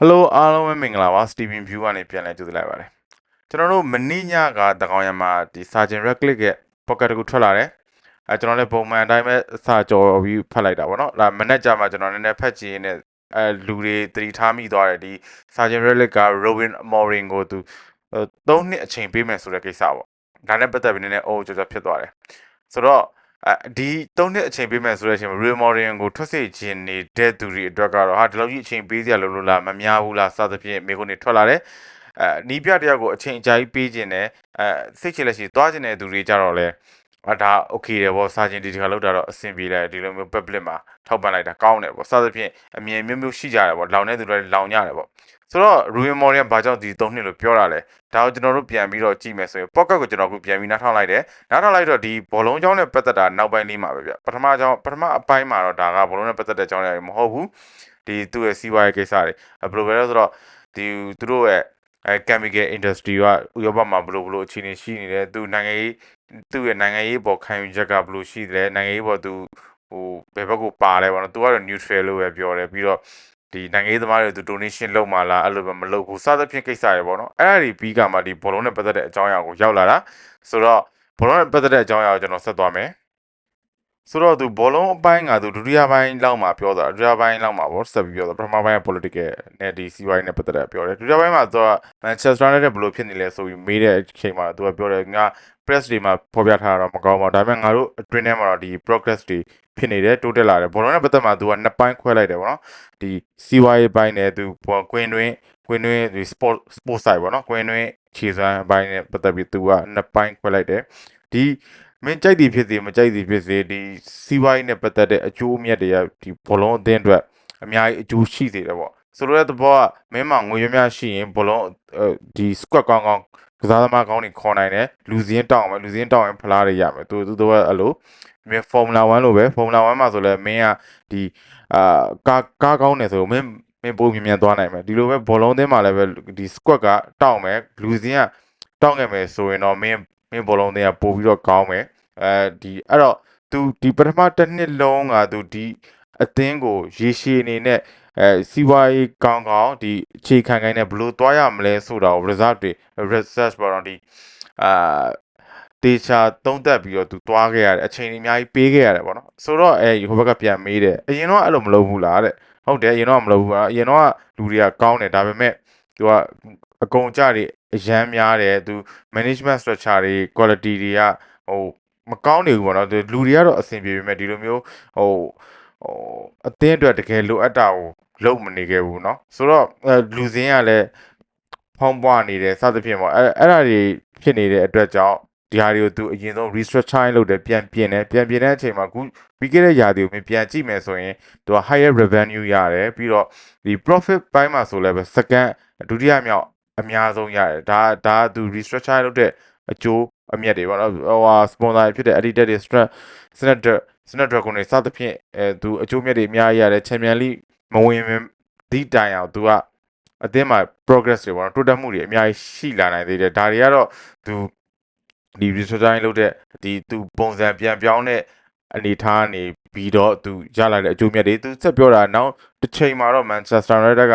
Hello အားလုံးပဲမင်္ဂလာပါ Steven View ကနေပြန်လည်ကြိုဆိုလိုက်ပါတယ်ကျွန်တော်တို့မနေ့ညကတကောင်ရမှာဒီ Sergeant Red Click ရဲ့ pocket တကူထွက်လာတယ်အဲကျွန်တော်လည်းပုံမှန်အတိုင်းပဲစာကြော်ပြီးဖတ်လိုက်တာပေါ့နော်ဒါမနေ့ကျမှကျွန်တော်နည်းနည်းဖတ်ကြည့်ရင်းနဲ့အဲလူတွေတတိထားမိသွားတယ်ဒီ Sergeant Red Click က Robin Morin ကိုသူ၃နှစ်အချိန်ပေးမယ်ဆိုတဲ့ကိစ္စပေါ့ဒါနဲ့ပတ်သက်ပြီးနည်းနည်းအိုးကြော်ကြော်ဖြစ်သွားတယ်ဆိုတော့ အဲဒီ၃နှစ်အချိန်ပေးမယ်ဆိုတဲ့အချိန်မှာ Real Modern ကိုထွက်စေခြင်းနေတဲ့သူတွေအတွက်ကတော့ဟာဒီလောက်ကြီးအချိန်ပေးစရာလိုလို့လားမများဘူးလားစသဖြင့်မိကုန်နေထွက်လာတယ်အဲနီးပြတယောက်ကိုအချိန်အကြာကြီးပေးခြင်းနဲ့အဲစိတ်ချလက်ရှိသွားခြင်းတဲ့သူတွေကြတော့လဲအဒါ okay တယ်ဗောစာချင်းဒီဒီကလောက်တာတော့အဆင်ပြေလိုက်ဒီလိုမျိုး public မှာထောက်ပံ့လိုက်တာကောင်းတယ်ဗောစသဖြင့်အမြင်မျိုးမျိုးရှိကြတယ်ဗောလောင်တဲ့သူတွေလောင်ကြတယ်ဗော ဆိုတော့ Ruin Morian ဘာကြောင့်ဒီ၃နှစ်လို့ပြောတာလဲဒါကိုကျွန်တော်တို့ပြန်ပြီးတော့ကြည့်မယ်ဆိုရင် pocket ကိုကျွန်တော်အခုပြန်ပြီးနားထောင်လိုက်တယ်နားထောင်လိုက်တော့ဒီဘောလုံးချောင်းနဲ့ပတ်သက်တာနောက်ပိုင်းလေးမှာပဲဗျပထမချောင်းပထမအပိုင်းမှာတော့ဒါကဘောလုံးနဲ့ပတ်သက်တဲ့ချောင်းတွေမဟုတ်ဘူးဒီသူ့ရဲ့စီးပွားရေးကိစ္စတွေဘယ်လိုပဲလဲဆိုတော့ဒီသူတို့ရဲ့အဲ chemical industry ကဥရောပမှာဘယ်လိုဘယ်လိုအခြေအနေရှိနေတယ်သူနိုင်ငံရေးသူ့ရဲ့နိုင်ငံရေးပေါ်ခံယူချက်ကဘယ်လိုရှိတယ်နိုင်ငံရေးပေါ်သူဟိုဘယ်ဘက်ကိုပါလဲပေါ့နော်သူကတော့ neutral လို့ပဲပြောတယ်ပြီးတော့ ဒီနိုင်ငံရေးသမားတွေသူ donation လုပ်မှလားအဲ့လိုပဲမလုပ်ဘူးစသဖြင့်ကိစ္စတွေပေါ့နော်အဲ့ဒါတွေပြီးကမှဒီဘောလုံးနဲ့ပတ်သက်တဲ့အကြောင်းအရာကိုရောက်လာတာဆိုတော့ဘောလုံးနဲ့ပတ်သက်တဲ့အကြောင်းအရာကိုကျွန်တော်ဆက်သွားမယ်ဆိုတော့သူဘောလုံးအပိုင်းကသူဒုတိယပိုင်းလောက်မှာပြောတာဒုတိယပိုင်းလောက်မှာပေါ့ဆက်ပြီးပြောတာပထမပိုင်းက political နဲ့ဒီ CY နဲ့ပတ်သက်တဲ့ပြောတယ်ဒုတိယပိုင်းမှာသူက Manchester United ဘယ်လိုဖြစ်နေလဲဆိုပြီးမေးတဲ့အချိန်မှာသူကပြောတယ်ငါ press တွေမှာဖော်ပြထားတာတော့မကောင်းပါဘူးဒါပေမဲ့ငါတို့အတွင်းထဲမှာတော့ဒီ progress တွေ ဖြစ်နေတယ်တိုးတက်လာတယ်ဘောလုံးနဲ့ပတ်သက်မှာသူကနှစ်ပိုင်းခွဲလိုက်တယ်ပေါ့နော်ဒီ CY ဘိုင်းနဲ့သူကွင်းတွင်းကွင်းတွင်းဒီ sport sport side ပေါ့နော်ကွင်းတွင်းခြေစွမ်းဘိုင်းနဲ့ပတ်သက်ပြီးသူကနှစ်ပိုင်းခွဲလိုက်တယ်ဒီမင်းကြိုက်သည်ဖြစ်စေမကြိုက်သည်ဖြစ်စေဒီစီးပွားရေးနဲ့ပတ်သက်တဲ့အကျိုးအမြတ်တွေကဒီဘောလုံးအသင်းအတွက်အများကြီးအကျိုးရှိစေတယ်ပေါ့ဆိုတော့တဲ့ဘောကမင်းမငွေရများရှိရင်ဘောလုံးဒီ squad ကောင်းကောင်းကစားသမားကောင်းတွေခေါ်နိုင်တယ်လူစင်းတောင်းမယ်လူစင်းတောင်းရင်ဖလားတွေရမယ်သူသူတို့ကအဲ့လို မင်း Formula 1လို့ပဲ Formula 1မှာဆိုလဲမင်းကဒီအာကားကားကောင်းတယ်ဆိုမင်းမင်းပုံမြင်မြန်သွားနိုင်မယ်ဒီလိုပဲဘောလုံးသင်းမှာလည်းပဲဒီ squad ကတောင်းမယ်လူစင်းကတောင်းခဲ့မယ်ဆိုရင်တော့မင်းမင်းဘောလုံးသင်းကပို့ပြီးတော့ကောင်းမယ်အဲဒီအဲ့တော့ तू ဒီပထမတစ်နှစ်လုံးက तू ဒီအသင်းကိုရေရှည်အနေနဲ့အဲစီးပွားရေးကောင်းကောင်းဒီအခြေခံခိုင်းနဲ့ဘလို့သွားရမလဲဆိုတာကို result တွေ research ပေါ်တော့ဒီအာ တေချာသုံးသက်ပြီးတော့သူသွားခဲ့ရတယ်အချိန်ကြီးအများကြီးပေးခဲ့ရတယ်ပေါ့နော်ဆိုတော့အဲဟိုဘက်ကပြန်မေးတယ်အရင်တော့အဲ့လိုမလုပ်ဘူးလားတဲ့ဟုတ်တယ်အရင်တော့မလုပ်ဘူးလားအရင်တော့လူတွေကကောင်းတယ်ဒါပေမဲ့သူကအကုန်ကြတွေအရန်များတယ်သူ management structure တွေ quality တွေကဟိုမကောင်းနေဘူးပေါ့နော်လူတွေကတော့အဆင်ပြေပေမဲ့ဒီလိုမျိုးဟိုဟိုအသင်းအတွက်တကယ်လိုအပ်တာကိုလုပ်မနေခဲ့ဘူးเนาะဆိုတော့လူစင်းကလည်းဖုံးပွားနေတယ်စသဖြင့်ပေါ့အဲအဲ့ဒါတွေဖြစ်နေတဲ့အတွက်ကြောင့် ဒီဟာတွေကိုသူအရင်ဆုံး restructuring လုပ်တယ်ပြန်ပြင်တယ်ပြန်ပြင်တဲ့အချိန်မှာအခုပြီးခဲ့တဲ့ຢာတွေကိုပြန်ကြည့်မယ်ဆိုရင်သူက higher revenue ရတယ်ပြီးတော့ဒီ profit ပိုင်းမှာဆိုလည်းပဲ second ဒုတိယမြောက်အများဆုံးရတယ်ဒါဒါသူ restructure လုပ်တဲ့အကျိုးအမြတ်တွေပေါ့နော်ဟိုဟာ sponsor ဖြစ်တဲ့ editor တွေ strat senator senator ကိုနေစသဖြင့်အဲသူအကျိုးမြတ်တွေအများကြီးရတယ် champion league မဝင်ဒီတိုင်အောင်သူကအသင်းမှာ progress တွေပေါ့နော်တိုးတက်မှုတွေအများကြီးရှိလာနိုင်သေးတယ်ဒါတွေကတော့သူ ဒီ research လုပ်တဲ့ဒီသူပုံစံပြန်ပြောင်းတဲ့အနေထားနေပြီးတော့သူရလာတဲ့အကျိုးမြတ်တွေသူဆက်ပြောတာနောက်တစ်ချိန်မှာတော့ Manchester United က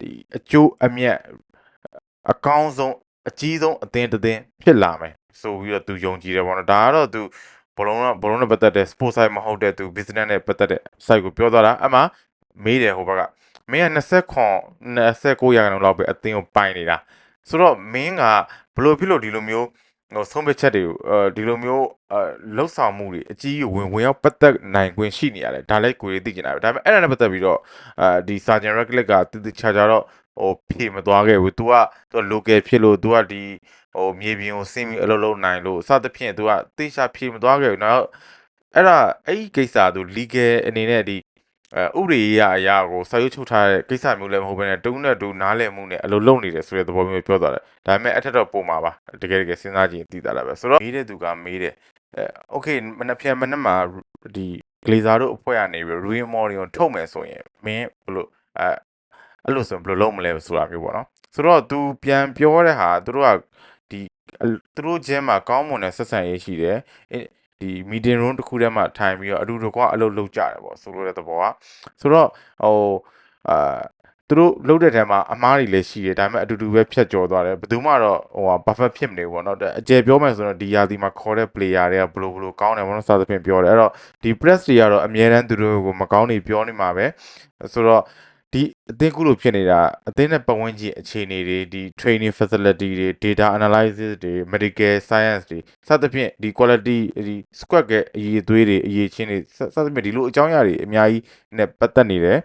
ဒီအကျိုးအမြတ်အကောင်းဆုံးအကြီးဆုံးအသင်းတစ်သင်းဖြစ်လာမယ်ဆိုပြီးတော့သူယုံကြည်တယ်ပေါ့နော်ဒါကတော့သူဘလုံးကဘလုံးနဲ့ပတ်သက်တဲ့ sport site မဟုတ်တဲ့သူ business နဲ့ပတ်သက်တဲ့ site ကိုပြောသွားတာအမှမေးတယ်ဟိုဘက်ကမင်းက20ခွန်29ရာခိုင်နှုန်းလောက်ပဲအသင်းကိုပိုင်နေတာဆိုတော့မင်းကဘလို့ဖြစ်လို့ဒီလိုမျိုး ဟိုဆုံးဖြတ်ချက်တွေကိုအဲဒီလိုမျိုးအဲလှုပ်ဆောင်မှုတွေအကြီးဝင်ဝင်ရောက်ပတ်သက်နိုင်ခွင့်ရှိနေရတယ်ဒါလည်းကိုယ်သိကျင်တာပဲဒါပေမဲ့အဲ့ဒါနဲ့ပတ်သက်ပြီးတော့အဲဒီ Sergeant Radcliffe ကတည်တည်ချာချာတော့ဟိုဖြေမသွားခဲ့ဘူး तू က तू local ဖြစ်လို့ तू ကဒီဟိုမြေပြင်ကိုဆင်းပြီးအလုပ်လုပ်နိုင်လို့စသဖြင့် तू ကတေချာဖြေမသွားခဲ့ဘူးနောက်အဲ့ဒါအဲ့ဒီကိစ္စ तू legal အနေနဲ့ဒီ အဲဥပဒေရေးအရာကိုစာရွက်ချုပ်ထားတဲ့ကိစ္စမျိုးလည်းမဟုတ်ဘဲနဲ့တုံးနဲ့တူနားလည်မှုနဲ့အလိုလုပ်နေတယ်ဆိုတဲ့သဘောမျိုးပြောသွားတယ်ဒါပေမဲ့အထက်တော့ပုံမှာပါတကယ်တကယ်စဉ်းစားကြည့်သိတာလားပဲဆိုတော့မေးတဲ့သူကမေးတယ်အဲโอเคမနှက်ပြန်မနှက်မှာဒီဂလေဇာတို့အဖွဲ့ကနေပြီး Ruin Mori ကိုထုတ်မယ်ဆိုရင်မင်းဘလို့အဲအဲ့လိုဆိုရင်ဘယ်လိုလုပ်မလဲဆိုတာမျိုးပေါ့နော်ဆိုတော့ तू ပြန်ပြောတဲ့ဟာသူတို့ကဒီသူတို့ချင်းမှာကောင်းမွန်တဲ့ဆက်ဆံရေးရှိတယ် ဒီ meeting room တစ်ခုထဲမှာထိုင်ပြီးတော့အတူတကွအလုပ်လုပ်ကြတယ်ပေါ့ဆိုလိုတဲ့သဘောကဆိုတော့ဟိုအာသူတို့လှုပ်တဲ့ထဲမှာအမားတွေလည်းရှိတယ်ဒါပေမဲ့အတူတူပဲဖြတ်ကျော်သွားတယ်ဘယ်သူမှတော့ဟိုဟာ perfect ဖြစ်မနေဘူးပေါ့နော်အကျယ်ပြောမယ်ဆိုတော့ဒီယာဒီမှာခေါ်တဲ့ player တွေကဘလို့ဘလို့ကောင်းတယ်ပေါ့နော်စသဖြင့်ပြောတယ်အဲ့တော့ဒီ press တွေကတော့အများတန်းသူတို့ကိုမကောင်းနေပြောနေမှာပဲဆိုတော့ ဒီအသင်းကုလို့ဖြစ်နေတာအသင်းနဲ့ပတ်ဝန်းကျင်အခြေအနေတွေဒီ training facility တွေ data analysis တွေ medical science တွေစသဖြင့်ဒီ quality ဒီ squad ရဲ့အရေးအသွေးတွေအရေးချင်းတွေစသဖြင့်ဒီလိုအကြောင်းအရာတွေအများကြီးနဲ့ပတ်သက်နေတယ်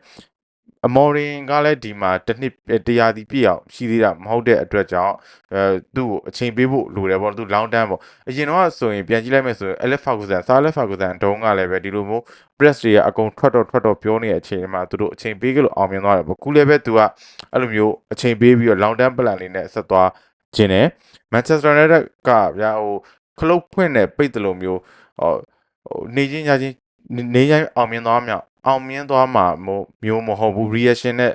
အမော်ရင်ကလည်းဒီမှာတစ်နှစ်တရားစီပြည့်အောင်ရှိသေးတာမဟုတ်တဲ့အတွက်ကြောင့်အဲသူ့ကိုအချိန်ပေးဖို့လိုတယ်ပေါ့သူ long term ပေါ့အရင်တော့ဆိုရင်ပြန်ကြည့်လိုက်မယ်ဆိုရင် Alex Ferguson ဆာ Alex Ferguson တုန်းကလည်းပဲဒီလိုမျိုး press တွေကအကုန်ထွက်တော့ထွက်တော့ပြောနေတဲ့အချိန်မှာသူတို့အချိန်ပေးကြလို့အောင်မြင်သွားတယ်ပေါ့ခုလည်းပဲသူကအဲ့လိုမျိုးအချိန်ပေးပြီးတော့ long term plan လေးနဲ့ဆက်သွားခြင်းနဲ့ Manchester United ကဗျာဟိုခလုတ်ဖွင့်တဲ့ပိတ်တယ်လို့မျိုးဟိုဟိုနေချင်းညချင်းနေချင်းအောင်မြင်သွားမြောက် အောင်မြင်သွားမှာမျိုးမဟုတ်ဘူး reaction နဲ့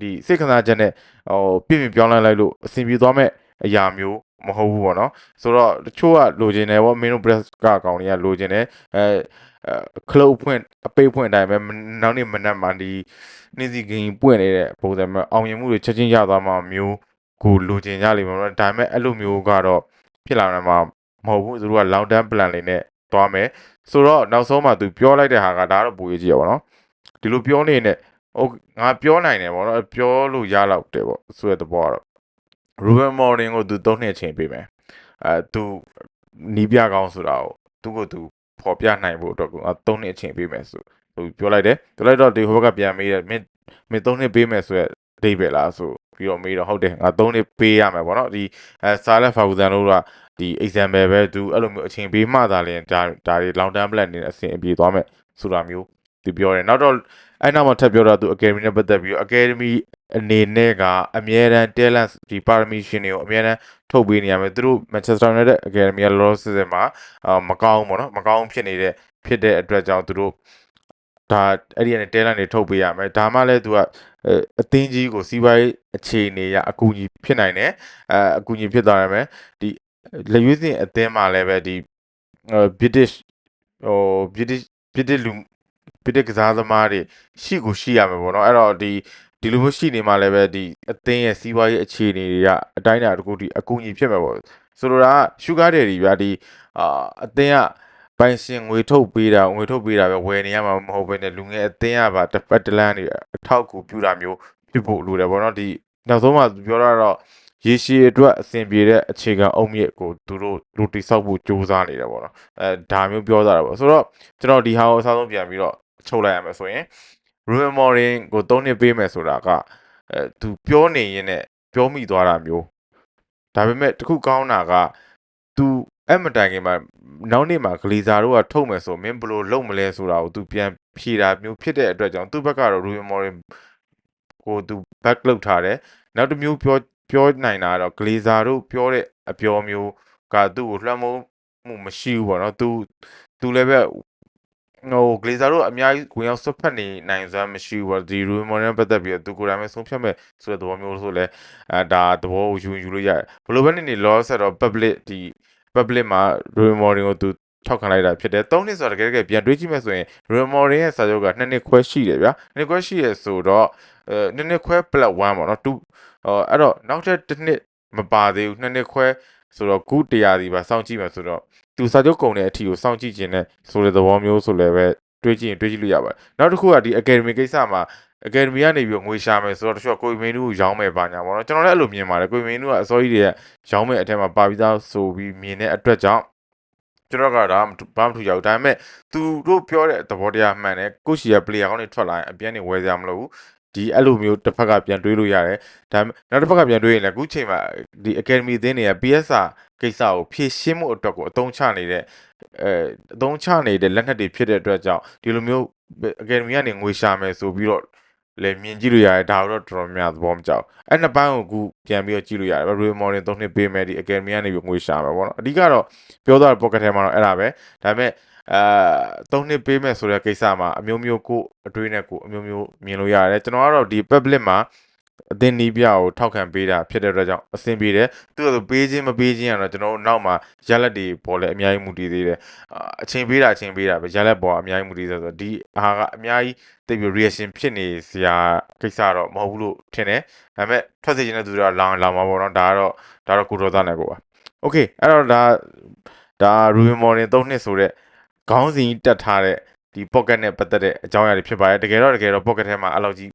ဒီစိတ်ခံစားချက်နဲ့ဟိုပြည့်ပြည့်ပြောင်းလဲလိုက်လို့အဆင်ပြေသွားမဲ့အရာမျိုးမဟုတ်ဘူးပေါ့နော်ဆိုတော့တချို့ကလိုချင်တယ်ဗော main press ကအကောင်တွေကလိုချင်တယ်အဲခလုတ်ဖွင့်အပိတ်ဖွင့်အတိုင်းပဲနောက်နေ့မနက်မှဒီနေ့စီဂိမ်းပွင့်နေတဲ့ပုံစံမျိုးအောင်မြင်မှုတွေချက်ချင်းရသွားမှာမျိုးကိုလိုချင်ကြလိမ့်မယ်နော်ဒါပေမဲ့အဲ့လိုမျိုးကတော့ဖြစ်လာမှာမဟုတ်ဘူးသူတို့က long term plan လေးနဲ့ သွားမယ်ဆိုတော့နောက်ဆုံးမှသူပြောလိုက်တဲ့ဟာကဒါတော့ပူရေးကြည့်ရပါတော့ဒီလိုပြောနေနဲ့ဟိုငါပြောနိုင်တယ်ဗောနော်ပြောလို့ရတော့တယ်ဗောဆိုတဲ့သဘောကတော့ Ruben Morin ကိုသူ၃နှစ်ချိန်ပေးမယ်အဲသူနီးပြကောင်းဆိုတာကိုသူ့ကိုသူဖော်ပြနိုင်ဖို့အတွက်ကို၃နှစ်အချိန်ပေးမယ်ဆိုသူပြောလိုက်တယ်ပြောလိုက်တော့ဒီဟိုဘက်ကပြန်မေးတယ်မင်းမင်း၃နှစ်ပေးမယ်ဆိုရက်အတိတ်ပဲလားဆိုပြီးတော့မေးတော့ဟုတ်တယ်ငါ၃နှစ်ပေးရမယ်ဗောနော်ဒီအဲဆာလက်ဖာဂူဇန်တို့က ဒီ example ပဲသူအဲ့လိုမျိုးအချိန်ပေးမှသာလျှင်ဒါဒါတွေ long term plan နေအဆင်အပြေသွားမယ်ဆိုတာမျိုးသူပြောတယ်နောက်တော့အဲ့နောက်မှာထပ်ပြောတော့သူ academy နဲ့ပတ်သက်ပြီး academy အနေနဲ့ကအမြဲတမ်း talent ဒီ permission တွေကိုအမြဲတမ်းထုတ်ပေးနေရမယ်သူတို့ Manchester United Academy က loss စင်မှာအာမကောင်းဘူးပေါ့နော်မကောင်းဖြစ်နေတဲ့ဖြစ်တဲ့အတွက်ကြောင့်သူတို့ဒါအဲ့ဒီကနေ talent တွေထုတ်ပေးရမယ်ဒါမှလည်းသူကအသင်းကြီးကိုစီးပွားရေးအခြေအနေရအကူအညီဖြစ်နိုင်တယ်အဲအကူအညီဖြစ်သွားရမယ်ဒီ လက်ရွေးစင်အသင်းမှာလည်းပဲဒီ British ဟို British British လူ British ကစားသမားတွေရှိကိုရှိရမယ်ပေါ့နော်အဲ့တော့ဒီဒီလိုမျိုးရှိနေမှလည်းပဲဒီအသင်းရဲ့စီးပွားရေးအခြေအနေတွေကအတိုင်းအတာတကူဒီအကူအညီဖြစ်မှာပေါ့ဆိုလိုတာက sugar daddy ဗျာဒီအာအသင်းကပိုင်ရှင်ငွေထုတ်ပေးတာငွေထုတ်ပေးတာပဲဝယ်နေရမှာမဟုတ်ဘဲနဲ့လူငယ်အသင်းကပါတစ်ပတ်တလန်းနေအထောက်ကူပြုတာမျိုးဖြစ်ဖို့လိုတယ်ပေါ့နော်ဒီနောက်ဆုံးမှပြောရတော့ ရေရှည်အတွက်အဆင်ပြေတဲ့အခြေခံအုတ်မြစ်ကိုသူတို့လူတိဆောက်ဖို့ကြိုးစားနေတယ်ပေါ့နော်အဲဒါမျိုးပြောတာပေါ့ဆိုတော့ကျွန်တော်ဒီဟာကိုအစားဆုံးပြန်ပြီးတော့ချုပ်လိုက်ရမယ်ဆိုရင် Ruben Morin ကို၃နှစ်ပေးမယ်ဆိုတာကအဲသူပြောနေရင်နဲ့ပြောမိသွားတာမျိုးဒါပေမဲ့တခုကောင်းတာကသူအဲ့မတိုင်ခင်မှာနောက်နေ့မှာဂလီဇာတို့ကထုတ်မယ်ဆိုမင်းဘလို့လုံမလဲဆိုတာကိုသူပြန်ဖြေတာမျိုးဖြစ်တဲ့အတွက်ကြောင့်သူ့ဘက်ကတော့ Ruben Morin ကိုသူ back လုပ်ထားတယ်နောက်တစ်မျိုးပြော ပြောနိုင်တာကတော့ဂလီဇာတို့ပြောတဲ့အပြောမျိုးကသူ့ကိုလွှမ်းမိုးမှုမရှိဘူးပေါ့နော်သူသူလည်းပဲဟိုဂလေဇာတို့အများကြီးဝင်ရောက်ဆွတ်ဖက်နေနိုင်စွမ်းမရှိဘူးပေါ့ဒီရူမော်နဲ့ပတ်သက်ပြီးတော့သူကိုယ်တိုင်ပဲဆုံးဖြတ်မဲ့ဆိုတဲ့သဘောမျိုးဆိုလဲအဲဒါသဘောကိုယူယူလို့ရတယ်ဘလိုပဲနေနေ loss ဆိုတော့ public ဒီ public မှာ remodeling ကိုသူ ထောက်ခံလိုက်တာဖြစ်တယ်၃နှစ်ဆိုတော့တကယ်တကယ်ပြန်တွေးကြည့်မယ်ဆိုရင် remodeling ရဲ့စာချုပ်က2နှစ်ခွဲရှိတယ်ဗျာ2နှစ်ခွဲရှိရဆိုတော့အဲ2နှစ်ခွဲ plus 1ပေါ့နော်2အဲ့တော့နောက်ထပ်တစ်နှစ်မပါသေးဘူး2နှစ်ခွဲဆိုတော့ခုတရားစီပါစောင့်ကြည့်မယ်ဆိုတော့သူစာချုပ်ကုန်တဲ့အထီကိုစောင့်ကြည့်ခြင်းနဲ့ဆိုတဲ့သဘောမျိုးဆိုလည်းပဲတွေးကြည့်ရင်တွေးကြည့်လို့ရပါတယ်နောက်တစ်ခုကဒီ academy ကိစ္စမှာ academy ကနေပြီးငွေရှာမယ်ဆိုတော့တချို့ကိုမင်းတို့ရောင်းမယ်ပါညာပေါ့နော်ကျွန်တော်လည်းအဲ့လိုမြင်ပါတယ်ကိုမင်းတို့ကအစောကြီးတွေကရောင်းမယ်အထက်မှာပါပြီးသားဆိုပြီးမြင်တဲ့အတွက်ကြောင့် ကျွန်တော်ကဒါဘာမှမထူကြဘူးဒါပေမဲ့သူတို့ပြောတဲ့သဘောတရားမှန်တယ်ကိုရှီရဲ့ player ကောင်းတွေထွက်လာရင်အပြည့်နဲ့ဝယ်စရာမလိုဘူးဒီအဲ့လိုမျိုးတစ်ဖက်ကပြန်တွေးလို့ရတယ်ဒါနောက်တစ်ဖက်ကပြန်တွေးရင်လည်းအခုချိန်မှာဒီ academy အသင်းတွေက PSR ကိစ္စကိုဖြည့်ရှင်းမှုအတွက်ကိုအသုံးချနေတဲ့အဲအသုံးချနေတဲ့လက်နက်တွေဖြစ်တဲ့အတွက်ကြောင့်ဒီလိုမျိုး academy ကနေငွေရှာမယ်ဆိုပြီးတော့ လည်းမြင်ကြည့်လို့ရတယ်ဒါတော့တော်တော်များသဘောမကျဘူးအဲ့နှစ်ပိုင်းကိုအခုပြန်ပြီးတော့ကြည့်လို့ရတယ် Real Modern 3နှစ်ပေးမယ်ဒီ Academy ကနေပြီးငွေရှာမယ်ပေါ့နော်အဓိကတော့ပြောသွားတဲ့ pocket ထဲမှာတော့အဲ့ဒါပဲဒါပေမဲ့အာ၃နှစ်ပေးမယ်ဆိုတဲ့ကိစ္စမှာအမျိုးမျိုးကိုအတွေးနဲ့ကိုအမျိုးမျိုးမြင်လို့ရတယ်ကျွန်တော်ကတော့ဒီ public မှာ အသင်းနီးပြကိုထောက်ခံပေးတာဖြစ်တဲ့အတွက်ကြောင့်အဆင်ပြေတယ်သူကဆိုပေးခြင်းမပေးခြင်းကတော့ကျွန်တော်တို့နောက်မှာရလက်တွေပေါ်လဲအများကြီးမူတည်သေးတယ်အာအချိန်ပေးတာအချိန်ပေးတာပဲရလက်ပေါ်အများကြီးမူတည်သေးဆိုတော့ဒီအားကအများကြီးတိတ်ပြီး reaction ဖြစ်နေစရာကိစ္စတော့မဟုတ်ဘူးလို့ထင်တယ်ဒါပေမဲ့ထွက်စေချင်တဲ့သူတွေကလောင်လောင်မှာပေါ့နော်ဒါကတော့ဒါတော့ကိုတော်သားနဲ့ကိုပါ okay အဲ့တော့ဒါဒါ Ruby Morning 3နှစ်ဆိုတဲ့ခေါင်းစဉ်တက်ထားတဲ့ဒီ pocket နဲ့ပတ်သက်တဲ့အကြောင်းအရာတွေဖြစ်ပါတယ်တကယ်တော့တကယ်တော့ pocket ထဲမှာအဲ့လောက်ကြီး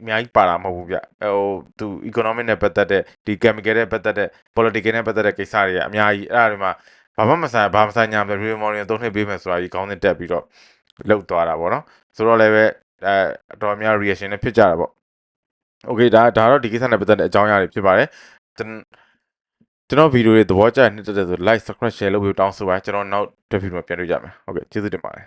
အများကြီးပါတာမဟုတ်ဘူးဗျဟိုသူ economic နဲ့ပတ်သက်တဲ့ဒီ chemical နဲ့ပတ်သက်တဲ့ political နဲ့ပတ်သက်တဲ့ကိစ္စတွေကအများကြီးအဲ့ဒါတွေမှာဘာမှမဆိုင်ဘာမဆိုင်ညာပဲ Ruby Morning 3နှစ်ပေးမယ်ဆိုတာကြီးခေါင်းစဉ်တက်ပြီးတော့လောက်သွားတာပေါ့နော်ဆိုတော့လည်းပဲအဲအတော်များ reaction နဲ့ဖြစ်ကြတာပေါ့ okay ဒါဒါတော့ဒီကိစ္စနဲ့ပတ်သက်တဲ့အကြောင်းအရာတွေဖြစ်ပါတယ်ကျွန်ကျွန်တော်ဗီဒီယိုတွေသဘောကျတဲ့နှစ်သက်တဲ့ဆို like subscribe share လုပ်ပြီးတောင်းဆိုပါကျွန်တော်နောက်တစ်ဗီဒီယိုမှာပြန်တွေ့ကြမယ်ဟုတ်ကဲ့ကျေးဇူးတင်ပါတယ်